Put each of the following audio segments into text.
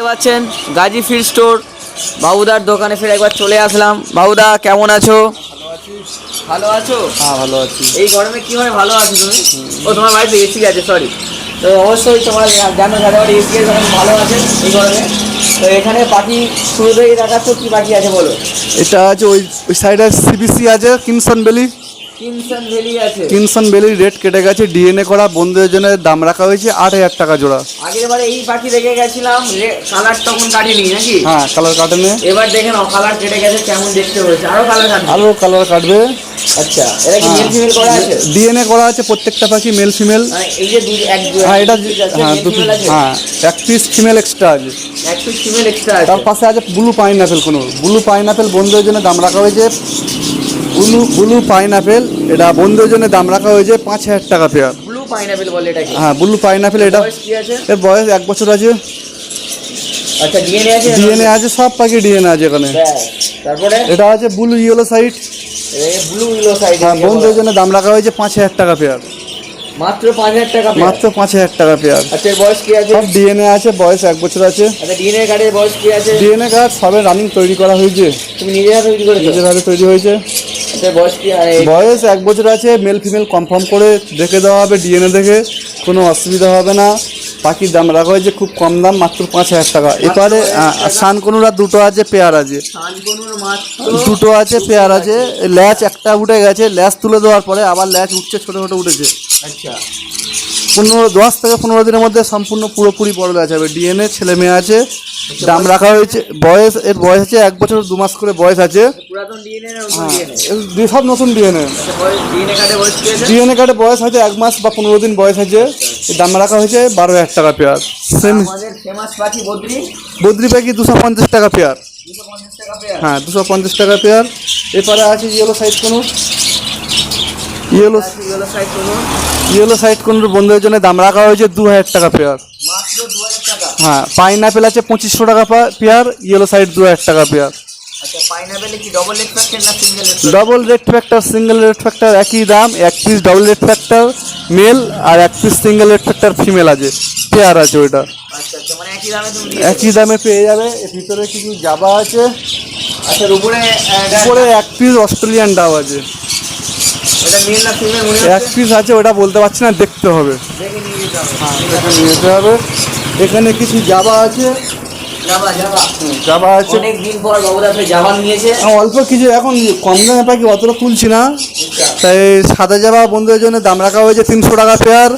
পাচ্ছেন Gazi feed store বাবুদার দোকানে ফিরে একবার চলে আসলাম। বাবুদা কেমন আছো? ভালো আছো? হ্যাঁ ভালো আছি। এই গরমে কীভাবে ভালো আছো তুমি? ও তোমার বাড়িতে এসি আছে সরি তো অবশ্যই তোমার জানো যাদের বাড়ি এসি আছে ভালো আছে এই গরমে। তো এখানে পাখি শুরু থেকে দেখাচ্ছ কি পাখি আছে বলো? এটা আছে ওই ওই সাইডে সিবিসি আছে কিনসন কিমসন ভ্যালি কিনসন বেলির রেট কেটে গেছে ডিএনএ করা বন্ধুদের জন্য দাম রাখা হয়েছে আট হাজার টাকা জোড়া। আগেরবারে এই পাখি দেখে গেছিলাম কালার তখন কাটেনি নাকি? হ্যাঁ কালার কাটেনে। এবার দেখে নাও কালার কেটে গেছে কেমন দেখতে হয়েছে। আরও কালার কাটবে। আরও কালার কাটবে। আচ্ছা এটা কি মেল ফিমেল করা আছে? ডিএনএ করা আছে প্রত্যেকটা পাখি মেল ফিমেল এই যে দুই এক দু- হ্যাঁ এটা হ্যাঁ দুটো হ্যাঁ এক পিস ফিমেল এক্সট্রা আছে। এক পিস ফিমেল এক্সট্রা আছে। তার পাশে আছে blue pineapple conure. Blue pineapple বন্ধুদের জন্য দাম রাখা হয়েছে ব্লু ব্লু পাইন অ্যাপেল এটা বন্ধুদের জন্য দাম রাখা হয়েছে পাঁচ হাজার টাকা পেয়ার ব্লু পাইনাপেল বলে এটাকে? হ্যাঁ ব্লু পাইনাপেল এটা। এর বয়স এক বছর আছে। আচ্ছা ডিএনএ আছে ডিএনএ আছে সব পাখি ডিএনএ আছে এখানে। তারপরে? এটা আছে blue yellow side blue yellow side হ্যাঁ বন্ধুদের জন্য দাম রাখা হয়েছে পাঁচ হাজার টাকা পেয়ার মাত্র পাঁচ হাজার টাকা মাত্র পাঁচ হাজার টাকা পেয়ার আচ্ছা বয়স কি আছে? সব ডিএনএ আছে বয়স এক বছর আছে। আচ্ছা ডিএনএ কার্ডের বয়স কি আছে? ডিএনএ কার্ড সবে রানিং তৈরি করা হয়েছে। তুমি নিজে হাতে তৈরি করেছ? নিজের হাতে তৈরি হয়েছে। বয়স এক বছর আছে মেল ফিমেল কনফার্ম করে দেখে দেওয়া হবে ডিএনএ দেখে কোনো অসুবিধা হবে না। পাখির দাম রাখা হয়েছে খুব কম দাম মাত্র পাঁচ হাজার টাকা। এবারে সানকনুরা দুটো আছে পেয়ার আছে। দুটো আছে পেয়ার আছে। ল্যাচ একটা উঠে গেছে ল্যাচ তুলে দেওয়ার পরে আবার ল্যাচ উঠছে ছোটো ছোটো উঠেছে। আচ্ছা। পনেরো দশ থেকে পনেরো দিনের মধ্যে সম্পূর্ণ পুরোপুরি বড় ল্যাচ হবে। ডিএনএ ছেলে মেয়ে আছে দাম রাখা হয়েছে বয়স এর বয়স আছে এক বছর দু মাস করে বয়স আছে। হ্যাঁ, সব নতুন ডিএনএ ডিএনএ কার্ডের বয়স আছে কার্ডে বয়স হয়তো এক মাস বা পনেরো দিন বয়স আছে। এর দাম রাখা হয়েছে বারো হাজার টাকা পেয়ার। সেম বদ্রি। বদ্রি পাখি দুশো পঞ্চাশ টাকা পেয়ার। হ্যাঁ দুশো পঞ্চাশ টাকা পেয়ার। এরপরে আছে yellow side conure? Yellow yellow side করুন ইয়েলো সাইড কোনোর বন্ধুদের জন্য দাম রাখা হয়েছে দু হাজার টাকা পেয়ার মাত্র দু হাজার টাকা হ্যাঁ পাইন অ্যাপেল আছে পঁচিশশো টাকা পেয়ার ইয়েলো সাইড দু হাজার টাকা pair পাইনাপেলে double red factor single red factor একই দাম এক piece double red factor male আর এক piece single red factor female আছে পেয়ার আছে ওইটা। আচ্ছা আচ্ছা মানে একই দামে পেয়ে যাবে ভিতরে কিছু জাবা আছে? আচ্ছা উপরে উপরে এক পিস অস্ট্রেলিয়ান ডাব আছে। এক পিস আছে ওটা বলতে পারছি না দেখতে হবে। দেখে নিয়ে যেতে হবে। এটা নিয়ে যেতে হবে। এখানে কিছু জাবা আছে। জাবা আছে। অনেক পর বাবুদা ফের জাবা নিয়েছে। অল্প কিছু এখন কম দামে পাখি অতটা তুলছি না। আচ্ছা। তাই সাদা জাবা বন্ধুদের জন্য দাম রাখা হয়েছে তিনশো টাকা পেয়ার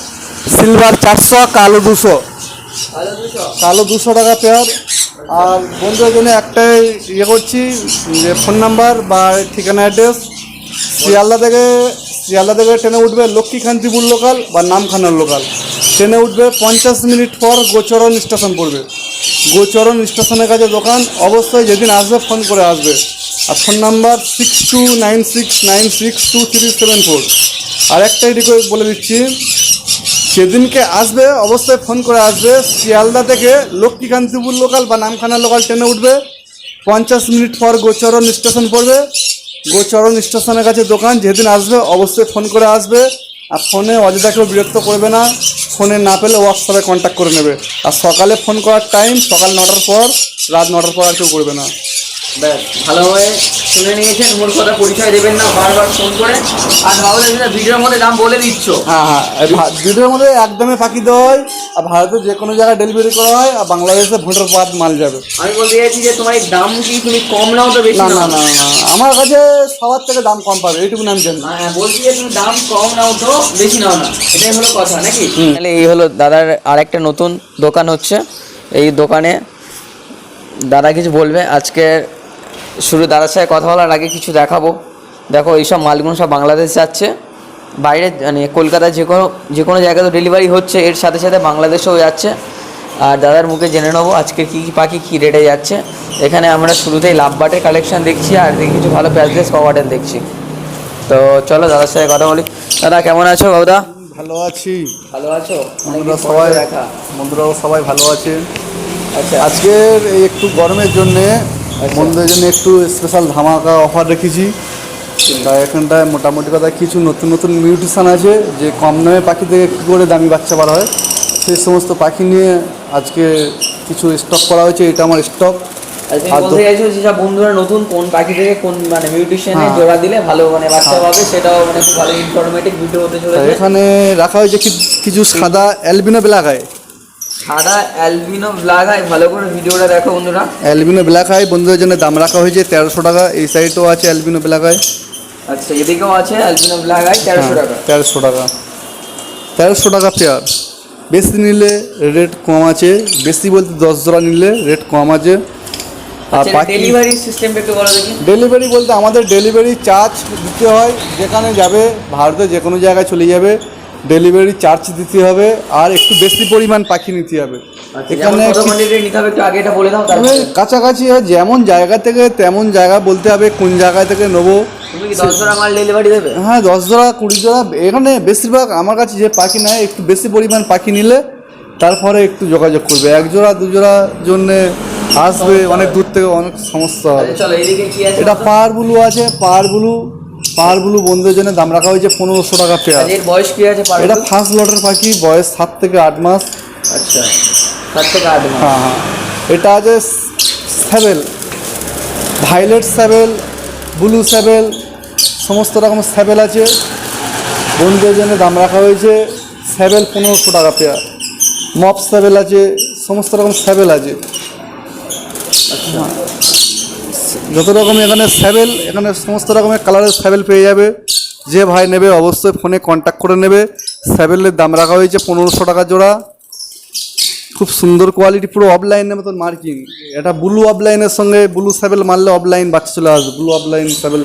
সিলভার চারশো কালো দুশো। দুশো? কালো দুশো টাকা পেয়ার আর বন্ধুদের জন্য একটাই ইয়ে করছি যে ফোন নাম্বার বা ঠিকানা অ্যাড্রেস শিয়ালদা থেকে শিয়ালদা থেকে ট্রেনে উঠবে লক্ষ্মীকান্তিপুর লোকাল বা নামখানার লোকাল ট্রেনে উঠবে পঞ্চাশ মিনিট পর গোচরণ স্টেশন পড়বে। গোচরণ স্টেশনের কাছে দোকান, অবশ্যই যেদিন আসবে ফোন করে আসবে। আর phone number six two nine six nine six two three seven four আর একটাই রিকোয়েস্ট বলে দিচ্ছি সেদিনকে আসবে অবশ্যই ফোন করে আসবে। শিয়ালদা থেকে লক্ষ্মীকান্তিপুর লোকাল বা নামখানা লোকাল ট্রেনে উঠবে। পঞ্চাশ মিনিট পর গোচরণ স্টেশন পড়বে। গোচরণ স্টেশনের কাছে দোকান, যেদিন আসবে অবশ্যই ফোন করে আসবে। আর ফোনে অযোধ্যাকেও বিরক্ত করবে না। ফোনে না পেলে হোয়াটসঅ্যাপে কন্ট্যাক্ট করে নেবে। আর সকালে ফোন করার টাইম সকাল নটার পর, রাত নটার পর আর কেউ করবে না। ব্যাস ভালোভাবে শুনে নিয়েছেন মোর কথা পরিচয় দেবেন না বারবার ফোন করে। আর যেটা ভিডিওর মধ্যে দাম বলে দিচ্ছ। হ্যাঁ হ্যাঁ ভিডিওর মধ্যে একদমে ফাঁকি দেওয়া হয় আর ভারতের যে কোনো জায়গায় ডেলিভারি করা হয় আর বাংলাদেশে ভোটার পাত মাল যাবে। আমি বলতে চাইছি যে তোমার দাম কি তুমি কম নাও তো বেশি না নাও? না না না। আমার কাছে সবার থেকে দাম কম পাবে এইটুকুন আমি জানি। হ্যাঁ বলছি যে তুমি দাম কম নাও তো বেশি নাও না এটাই হলো কথা নাকি? তাহলে এই হলো দাদার আরেকটা নতুন দোকান হচ্ছে এই দোকানে দাদা কিছু বলবে আজকে শুরু দাদার সাথে কথা বলার আগে কিছু দেখাবো। দেখো এইসব মালগুলো সব বাংলাদেশ যাচ্ছে। বাইরে মানে কলকাতায় যে কোনো যে কোনো জায়গায় তো ডেলিভারি হচ্ছে। এর সাথে সাথে বাংলাদেশেও যাচ্ছে। আর দাদার মুখে জেনে নেব আজকে কী কী পাখি কী রেটে যাচ্ছে। এখানে আমরা শুরুতেই লাভ বাটের কালেকশন দেখছি আর দেখি কিছু ভালো প্যাচলেস কভারের দেখছি। তো চলো দাদার সাথে কথা বলি। দাদা কেমন আছো বাবুদা? ভালো আছি। ভালো আছো? বন্ধুরা সবাই দেখা। বন্ধুরাও সবাই ভালো আছে। আচ্ছা। আজকের এই একটু গরমের জন্যে বন্ধুদের জন্য একটু স্পেশাল ধামাকা অফার রেখেছি। তাই এখানটায় মোটামুটি কথা কিছু নতুন নতুন মিউটিশান আছে যে কম দামে পাখি থেকে কী করে দামি বাচ্চা বার হয় সেই সমস্ত পাখি নিয়ে আজকে কিছু স্টক করা হয়েছে এটা আমার স্টক বলতে চাইছো যেসব বন্ধুরা নতুন কোন পাখি থেকে কোন মানে মিউটিশনে হ্যাঁ। জোড়া দিলে ভালো মানে বাচ্চা পাবে সেটাও মানে খুব ভালো ইনফরমেটিভ ভিডিও হতে চলেছে। এখানে রাখা হয়েছে কিছু সাদা অ্যালবিনো ব্ল্যাক আই সাদা অ্যালবিনো ব্ল্যাক আই ভালো করে ভিডিওটা দেখো বন্ধুরা। অ্যালবিনো ব্ল্যাক আই বন্ধুদের জন্য দাম রাখা হয়েছে তেরোশো টাকা এই সাইডেও আছে অ্যালবিনো ব্ল্যাক আই। আচ্ছা এদিকেও আছে অ্যালবিনো ব্ল্যাক আই তেরোশো টাকা। তেরোশো টাকা। তেরোশো টাকা পেয়ার বেশি নিলে রেট কম আছে বেশি বলতে দশ জোড়া নিলে রেট কম আছে। আর ডেলিভারি সিস্টেমটা একটু বলো দেখি। ডেলিভারি বলতে আমাদের ডেলিভারি চার্জ দিতে হয় যেখানে যাবে ভারতে যে কোনো জায়গায় চলে যাবে। ডেলিভারি চার্জ দিতে হবে আর একটু বেশি পরিমাণ পাখি নিতে হবে। এখানে এখানে কাছাকাছি যেমন জায়গা থেকে তেমন জায়গা বলতে হবে কোন জায়গা থেকে নেব। হ্যাঁ দশ জোড়া কুড়ি জোড়া এখানে বেশিরভাগ আমার কাছে যে পাখি নেয় একটু বেশি পরিমাণ পাখি নিলে তারপরে একটু যোগাযোগ করবে। এক জোড়া দু জোড়ার জন্যে আসবে অনেক দূর থেকে অনেক সমস্যা হবে। আচ্ছা এটা পাহাড় ব্লু আছে পাহাড় ব্লু পাহাড় ব্লু বন্ধুদের জন্য দাম রাখা হয়েছে পনেরোশো টাকা পেয়ার এর বয়স কি আছে এটা ফার্স্ট লটের পাখি বয়স সাত থেকে আট মাস। আচ্ছা সাত থেকে আট মাস। হ্যাঁ হ্যাঁ। এটা আছে স্যাবেল ভাইলেট স্যাবেল ব্লু স্যাবেল সমস্ত রকম স্যাবেল আছে। বন্ধুদের জন্য দাম রাখা হয়েছে স্যাবেল পনেরোশো টাকা পেয়ার মপ স্যাবেল আছে সমস্ত রকম স্যাবেল আছে। হ্যাঁ। যত রকম এখানে স্যাবেল এখানে সমস্ত রকমের কালারের স্যাবেল পেয়ে যাবে। যে ভাই নেবে অবশ্যই ফোনে কন্ট্যাক্ট করে নেবে। স্যাবেলের দাম রাখা হয়েছে পনেরোশো টাকা জোড়া। খুব সুন্দর কোয়ালিটি পুরো অফলাইনের মতন মার্কিং এটা ব্লু অফলাইনের সঙ্গে ব্লু স্যাবেল মারলে অফলাইন বাচ্চা চলে আসবে। ব্লু অফলাইন স্যাবেল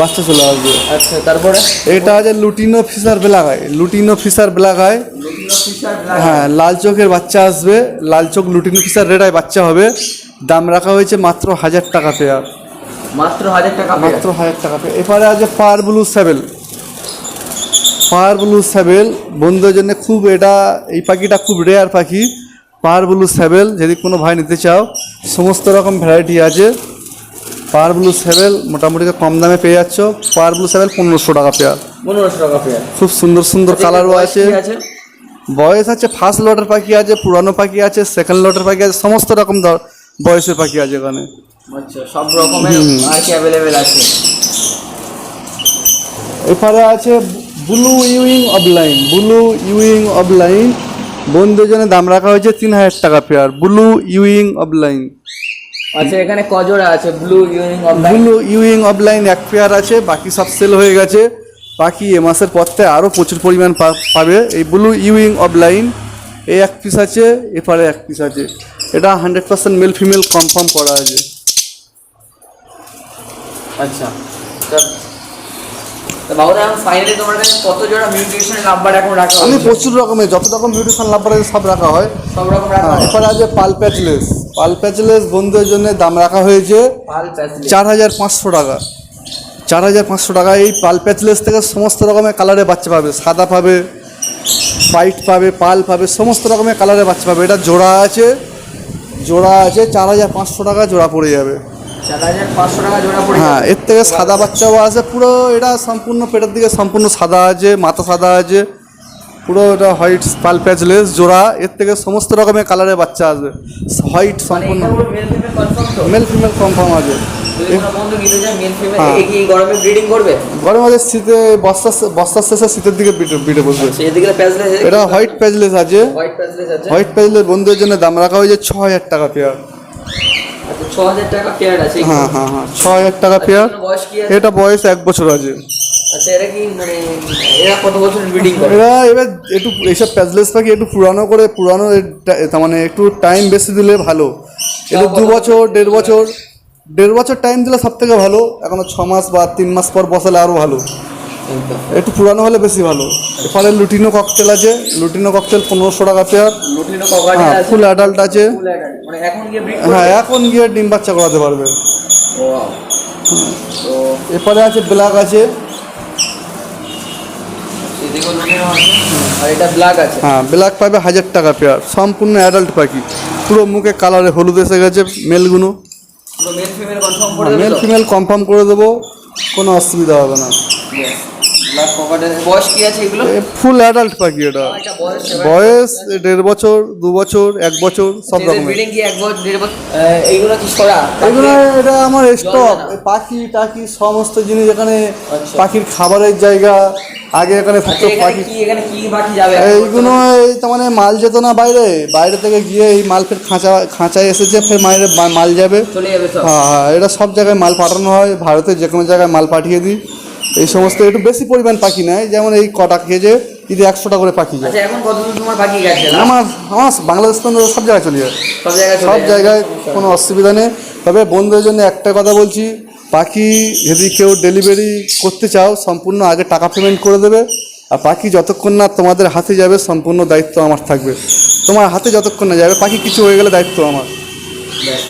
বাচ্চা চলে আসবে। আচ্ছা তারপরে? এটা আছে লুটিনো ফিশার ব্ল্যাক হয় লুটিনো ফিশার ব্ল্যাক হয় হ্যাঁ লাল চোখের বাচ্চা আসবে। লাল চোখ লুটিনো ফিশার রেড হয় বাচ্চা হবে। দাম রাখা হয়েছে মাত্র হাজার টাকা পেয়ার। মাত্র হাজার টাকা মাত্র হাজার টাকা এরপরে আছে পার ব্লু স্যাবেল পার ব্লু স্যাবেল বন্ধুদের জন্য খুব এটা এই পাখিটা খুব রেয়ার পাখি। পার ব্লু স্যাবেল যদি কোনো ভাই নিতে চাও সমস্ত রকম ভ্যারাইটি আছে। পার ব্লু স্যাবেল মোটামুটি কম দামে পেয়ে যাচ্ছ। পার ব্লু স্যাবেল পনেরোশো টাকা পেয়ার পনেরোশো টাকা পেয়ার খুব সুন্দর সুন্দর কালারও আছে। বয়স আছে ফার্স্ট লটের পাখি আছে পুরানো পাখি আছে সেকেন্ড লটের পাখি আছে সমস্ত রকম বয়সের পাখি আছে এখানে। আচ্ছা সব রকমের আর কি অ্যাভেলেবেল আছে। এরপরে আছে blue euwing opaline blue euwing opaline বন্ধুদের জন্য দাম রাখা হয়েছে তিন হাজার টাকা পেয়ার ব্লু ইউইং অফলাইন আচ্ছা এখানে কজোড়া আছে ব্লু অফ ব্লু ইউইং অফলাইন এক পেয়ার আছে বাকি সব সেল হয়ে গেছে। বাকি এ মাসের পর থেকে আরও প্রচুর পরিমাণ পাবে। এই ব্লু ইউইং অফলাইন এই এক পিস আছে এপারে এক পিস আছে। এটা hundred percent male female confirm করা আছে। আচ্ছা। তা- তা বাবুদা এখন ফাইনালি তোমার কাছে কত জোড়া মিউটেশনের নাম্বার এখন রাখা আমি প্রচুর রকমের যত রকম লাভবার আছে সব রাখা হয়। সব রকম রাখা হয়? এরপরে আছে পাল প্যাচলেস পাল প্যাচলেস বন্ধুদের জন্য দাম রাখা হয়েছে চার হাজার পাঁচশো টাকা। চার হাজার পাঁচশো টাকা। এই পাল প্যাচলেস থেকে সমস্ত রকমের কালারে বাচ্চা পাবে। সাদা পাবে হোয়াইট পাবে পাল পাবে সমস্ত রকমের কালারে বাচ্চা পাবে। এটা জোড়া আছে জোড়া আছে চার হাজার পাঁচশো টাকা জোড়া পড়ে যাবে। হ্যাঁ এর থেকে সাদা বাচ্চাও আছে পুরো এটা সম্পূর্ণ পেটের দিকে সম্পূর্ণ সাদা আছে মাথা সাদা আছে পুরো এটা হোয়াইট পাল প্যাচলেস জোড়া এর থেকে সমস্ত রকমের কালারের বাচ্চা আসবে হোয়াইট মানে সম্পূর্ণ। মেল ফিমেল কনফার্ম আছে। হ্যাঁ। গরমে মাঝে শীতে বস্তার বস্তার শেষে শীতের দিকে বিটে বসবে। প্যাসলেস এটা হোয়াইট প্যাজলেস আছে। আছে? হোয়াইট প্যাজলেস বন্ধুদের জন্য দাম রাখা হয়েছে ছ হাজার টাকা পেয়ার আচ্ছা ছ হাজার টাকা পেয়ার আছে হ্যাঁ হ্যাঁ হ্যাঁ। ছ হাজার টাকা পেয়ার বয়স কি আছে? এটা বয়স এক বছর আছে। আচ্ছা এরা কি মানে এরা কত বছর ব্রিডিং করে? এরা এবার একটু এইসব প্যাজলেস পাখি একটু পুরানো করে পুরানো তার মানে একটু টাইম বেশি দিলে ভালো। এটা দু বছর? দেড় বছর দেড় বছর টাইম দিলে সব থেকে ভালো। এখনও ছ মাস বা তিন মাস পর বসালে আরও ভালো। একটু পুরানো হলে বেশি ভালো। এরপরে লুটিনো ককটেল আছে লুটিনো ককটেল পনেরোশো টাকা পেয়ার হ্যাঁ ফুল অ্যাডাল্ট আছে। মানে হ্যাঁ এখন গিয়ে ডিম বাচ্চা করাতে পারবে। তো এরপরে আছে ব্ল্যাক আছে। হ্যাঁ ব্ল্যাক পাবে হাজার টাকা পেয়ার সম্পূর্ণ অ্যাডাল্ট পাখি। পুরো মুখে কালারে হলুদ এসে গেছে মেলগুলো মেল ফিমেল কনফার্ম করে দেবে কোনো অসুবিধা হবে না। বয়স কি আছে এগুলো? ফুল অ্যাডাল্ট পাখি এটা। এটা বয়স দেড় বছর দু বছর এক বছর সব আহ, এইগুলো কি সরা এগুলো এটা আমার স্টক পাখি টাকি সমস্ত জিনিস এখানে আচ্ছা। পাখির খাবারের জায়গা। আগে এখানে থাকতো পাখি। এইগুলো মানে মাল যেত না বাইরে। বাইরে থেকে গিয়ে এই মাল ফের খাঁচা খাঁচায় এসেছে ফের মায়ের মা- মাল যাবে। হ্যাঁ হ্যাঁ এটা সব জায়গায় মাল পাঠানো হয়। ভারতের যে কোনো জায়গায় মাল পাঠিয়ে দিই। এই সমস্ত একটু বেশি পরিমাণ পাখি নেয় যেমন এই কটা কেজে যদি একশোটা করে পাখি যায়। আচ্ছা এখন তোমার বাকি গেছে? আমার আমার বাংলাদেশ পর্যন্ত সব জায়গায় চলে যায়। সব জায়গায় সব জায়গায় কোনো অসুবিধা নেই। তবে বন্ধুদের জন্য একটা কথা বলছি পাখি যদি কেউ ডেলিভারি করতে চাও সম্পূর্ণ আগে টাকা পেমেন্ট করে দেবে। আর পাখি যতক্ষণ না তোমাদের হাতে যাবে সম্পূর্ণ দায়িত্ব আমার থাকবে। তোমার হাতে যতক্ষণ না যাবে পাখি কিছু হয়ে গেলে দায়িত্ব আমার।